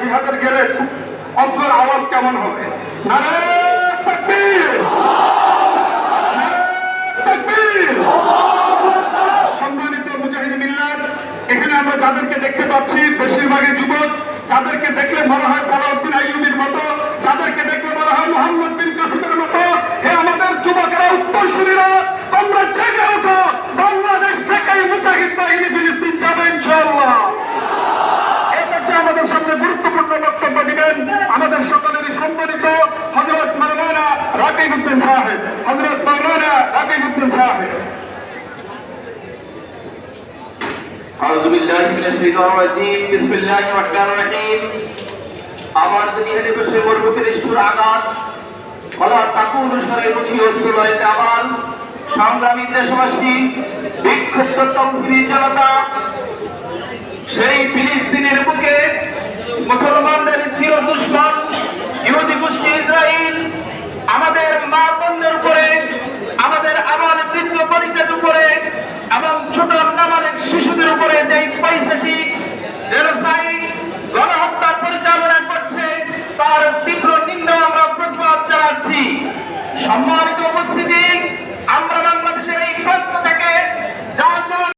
জিহাদের গেলে অস্ত্রের আওয়াজ কেমন হবে! সম্মানিত মুজাহিদ মিল্লাত, এখানে আমরা যাদেরকে দেখতে পাচ্ছি, বেশিরভাগই যুবক, যাদেরকে দেখলে মনে হয় সালাউদ্দিন আইয়ুবির আমাদের সামনে গুরুত্বপূর্ণ বক্তব্য দিবেন আমাদের সকলেরই সম্মানিত হজরত মাওলানা রাকিব উদ্দিন সাহেব হজরত মাওলানা রাকিব উদ্দিন সাহেব أعوذ بالله من الشيطان الرجيم بسم الله الرحمن الرحيم আমার দুনিয়াতে বসে মরবুকের সুর আঘাত বলা তাকু অনুসারে রুচি ও সুলয়তে আমার সংগ্রামী দেশবাসী বিক্ষুব্ধ তৌহিদি জনতা সেই ফিলিস্তিনের সম্মানিত উপস্থিতি আমরা